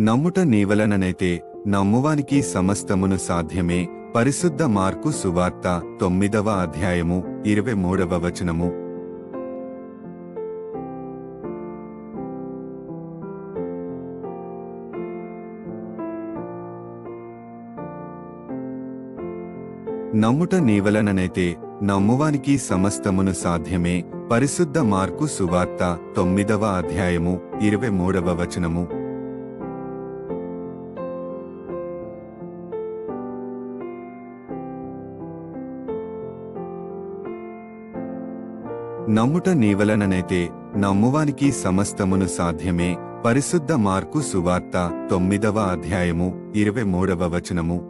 నమ్ముట నీవలననైతే నమ్మువానికి సమస్తమును సాధ్యమే. పరిశుద్ధ మార్కు సువార్త తొమ్మిదవ అధ్యాయము ఇరవై మూడవ వచనము. నమ్ముట నీవలననైతే నమ్మువానికి సమస్తమును సాధ్యమే. పరిశుద్ధ మార్కు సువార్త తొమ్మిదవ అధ్యాయము ఇరవై మూడవ వచనము. నమ్ముట నీవలననైతే నమ్మువానికి సమస్తమును సాధ్యమే. పరిశుద్ధ మార్కు సువార్త తొమ్మిదవ అధ్యాయము ఇరవై మూడవ వచనము.